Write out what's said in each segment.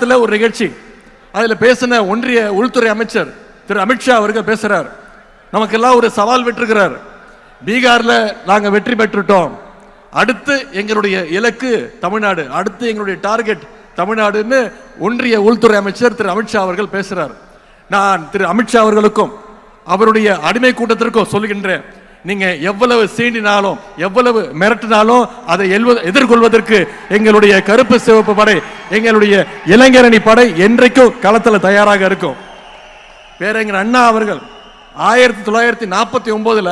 குஜராத்தில் ஒரு நிகழ்ச்சி. அதில் பேசின ஒன்றிய உள்துறை அமைச்சர் திரு அமித்ஷா அவர்கள் பேசுகிறார் நமக்கெல்லாம் ஒரு சவால் விட்டுருக்கிறார். பீகாரில் நாங்கள் வெற்றி பெற்றுட்டோம். அடுத்து எங்களுடைய இலக்கு தமிழ்நாடு. அடுத்து எங்களுடைய டார்கெட் தமிழ்நாடுன்னு ஒன்றிய உள்துறை அமைச்சர் திரு அமித்ஷா அவர்கள் பேசுகிறார் நான் திரு அமித்ஷா அவர்களுக்கும் அவருடைய அடிமை கூட்டத்திற்கும் சொல்லுகின்றேன். நீங்க எவ்வளவு சீண்டினாலும் எவ்வளவு மிரட்டினாலும் அதை எதிர்கொள்வதற்கு எங்களுடைய கருப்பு சிவப்பு படை எங்களுடைய இளைஞரணி படை என்றைக்கும் களத்தில் தயாராக இருக்கும். பேரங்கர் அண்ணா அவர்கள் ஆயிரத்தி தொள்ளாயிரத்தி நாற்பத்தி ஒன்பதுல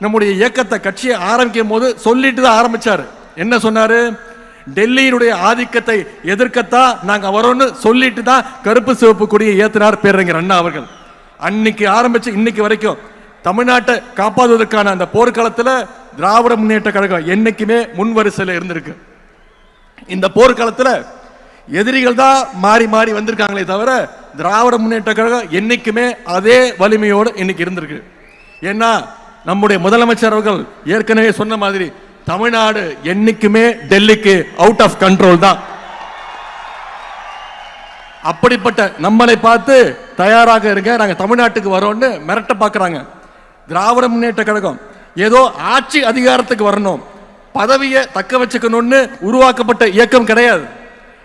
நம்முடைய இயக்கத்தை கட்சியை ஆரம்பிக்கும் போது சொல்லிட்டு தான் ஆரம்பிச்சாரு. என்ன சொன்னாரு? டெல்லியினுடைய ஆதிக்கத்தை எதிர்க்கத்தான் நாங்க வரோம்னு சொல்லிட்டு தான் கருப்பு சிவப்பு கொடியை ஏத்தினார் பேரறிஞர் அண்ணா அவர்கள். அன்னைக்கு ஆரம்பிச்சு இன்னைக்கு வரைக்கும் தமிழ்நாட்டை காப்பாற்றுவதற்கான அந்த போர்க்காலத்தில் திராவிட முன்னேற்ற கழகம் என்னைக்குமே முன்வரிசையில் இருந்திருக்கு. இந்த போர்க்காலத்தில் எதிரிகள் தான் மாறி மாறி வந்திருக்காங்களே தவிர திராவிட முன்னேற்ற கழகம் என்னைக்குமே அதே வலிமையோடு இன்னைக்கு இருந்திருக்கு. ஏன்னா நம்முடைய முதலமைச்சர் அவர்கள் ஏற்கனவே சொன்ன மாதிரி தமிழ்நாடு என்னைக்குமே டெல்லிக்கு அவுட் ஆஃப் கண்ட்ரோல் தான். அப்படிப்பட்ட நம்மளை பார்த்து தயாராக இருங்க நாங்கள் தமிழ்நாட்டுக்கு வரோம்னு மிரட்ட பார்க்கறாங்க. திராவிட முன்னேற்ற கழகம். ஏதோ ஆட்சி அதிகாரத்துக்கு வரணும். பதவியை தக்க வச்சுக்கணும்னு உருவாக்கப்பட்ட இயக்கம் கிடையாது.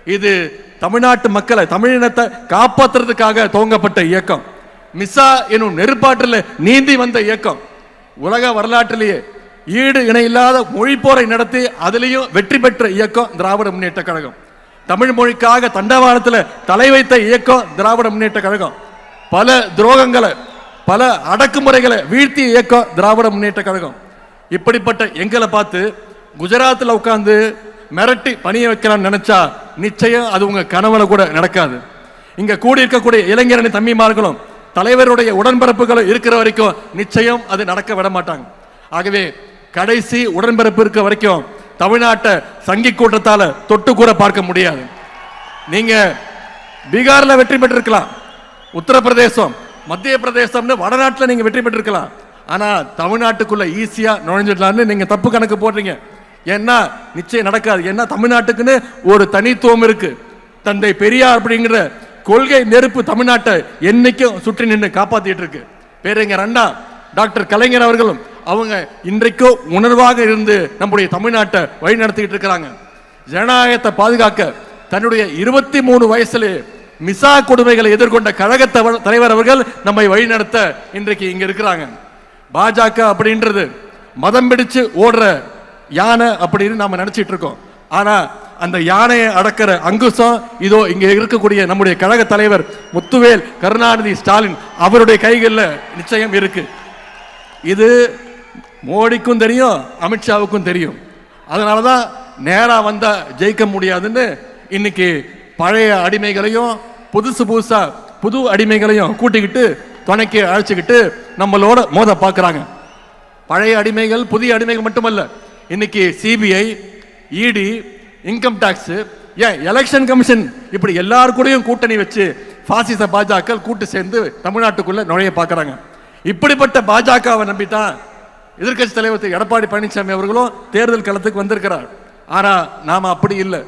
இது தமிழ்நாட்டு மக்களை தமிழினத்தை காப்பாற்றுறதுக்காக துவங்கப்பட்ட இயக்கம். மிஸ்ஸா எனும் நெருப்பாற்றில் நீந்தி வந்த இயக்கம். உலக வரலாற்றிலேயே ஈடு இணையில்லாத போரை நடத்தி அதுலேயும் வெற்றி பெற்ற இயக்கம் திராவிட முன்னேற்ற கழகம். தமிழ் மொழிக்காக தண்டவாளத்தில் தலை வைத்த இயக்கம் திராவிட முன்னேற்ற கழகம். பல துரோகங்களை பல அடக்குமுறைகளை வீழ்த்திய இயக்கம் திராவிட முன்னேற்ற கழகம். இப்படிப்பட்ட எங்களை பார்த்து குஜராத்தில் உட்காந்து மிரட்டி பணிய வைக்கலாம்னு நினைச்சா நிச்சயம் அது உங்க கனவுல கூட நடக்காது. இங்க கூடி இருக்கக்கூடிய இளைஞரணி தம்பிமார்களும் தலைவருடைய உடன்பரப்புகளும் இருக்கிற வரைக்கும் நிச்சயம் அது நடக்க விட மாட்டாங்க. ஆகவே கடைசி உடன்பரப்பு இருக்க வரைக்கும் தமிழ்நாட்டை சங்கி கூட்டத்தால தொட்டு கூட பார்க்க முடியாது. நீங்க பீகார்ல வெற்றி பெற்றிருக்கலாம் உத்தரப்பிரதேசம் மத்திய பிரதேசம்னு வடநாட்டில் நீங்கள் வெற்றி பெற்றிருக்கலாம். ஆனால் தமிழ்நாட்டுக்குள்ளே ஈஸியாக நுழைஞ்சிடலான்னு நீங்கள் தப்பு கணக்கு போடுறீங்க. ஏன்னா நிச்சயம் நடக்காது. ஏன்னா தமிழ்நாட்டுக்குன்னு ஒரு தனித்துவம் இருக்குது தந்தை பெரியார் அப்படிங்கிற கொள்கை நெருப்பு தமிழ்நாட்டை என்றைக்கும் சுற்றி நின்று காப்பாற்றிட்டு இருக்கு. பேருங்க அண்ணா டாக்டர் கலைஞர் அவர்களும். அவங்க இன்றைக்கும் உணர்வாக இருந்து நம்முடைய தமிழ்நாட்டை வழி நடத்திக்கிட்டு இருக்கிறாங்க. ஜனநாயகத்தை பாதுகாக்க தன்னுடைய இருபத்தி மூணு வயசுலேயே மிசா கொடுமைகளை எதிர்கொண்ட கழக தவ- தலைவர் அவர்கள் நம்மை வழிநடத்த இன்றைக்கு இங்க இருக்கிறாங்க. பாஜக அப்படின்றது மதம் பிடிச்சு ஓடுற யானை அப்படின்னு நாம நினைச்சிட்டு இருக்கோம். ஆனா அந்த யானையை அடக்கிற அங்குசம் இதோ இங்க இருக்கக்கூடிய நம்முடைய கழக தலைவர் முத்துவேல் கருணாநிதி ஸ்டாலின் அவருடைய கைகளில் நிச்சயம் இருக்கு. இது மோடிக்கும் தெரியும் அமித்ஷாவுக்கும் தெரியும். அதனால தான் நேராக வந்தா ஜெயிக்க முடியாதுன்னு இன்னைக்கு பழைய அடிமைகளையும் புதுசு புதுசா புது அடிமைகளையும் கூட்டிக்கிட்டு துணைக்கு அழைச்சிக்கிட்டு நம்மளோட மோத பார்க்குறாங்க. பழைய அடிமைகள் புதிய அடிமைகள் மட்டுமல்ல இன்னைக்கு சிபிஐ இடி இன்கம் டாக்ஸ் ஏன் எலெக்ஷன் கமிஷன் இப்படி எல்லாரு கூடயும் கூட்டணி வச்சு பாசிச பாஜக கூட்டு சேர்ந்து தமிழ்நாட்டுக்குள்ள நுழைய பார்க்குறாங்க. இப்படிப்பட்ட பாஜகவை நம்பி தான் எதிர்க்கட்சி தலைவர் திரு. எடப்பாடி பழனிசாமி அவர்களும் தேர்தல் களத்துக்கு வந்திருக்கிறார். ஆனால் நாம் அப்படி இல்லை.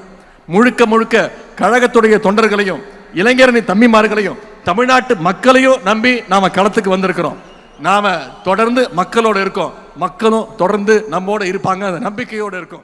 முழுக்க முழுக்க கழகத்துடைய தொண்டர்களையும் இளைஞரணி தம்பிமார்களையும் தமிழ்நாட்டு மக்களையும் நம்பி நாம் களத்துக்கு வந்திருக்கிறோம். நாம் தொடர்ந்து மக்களோட இருக்கோம். மக்களும் தொடர்ந்து நம்மோட இருப்பாங்க. அந்த நம்பிக்கையோடு இருக்கோம்.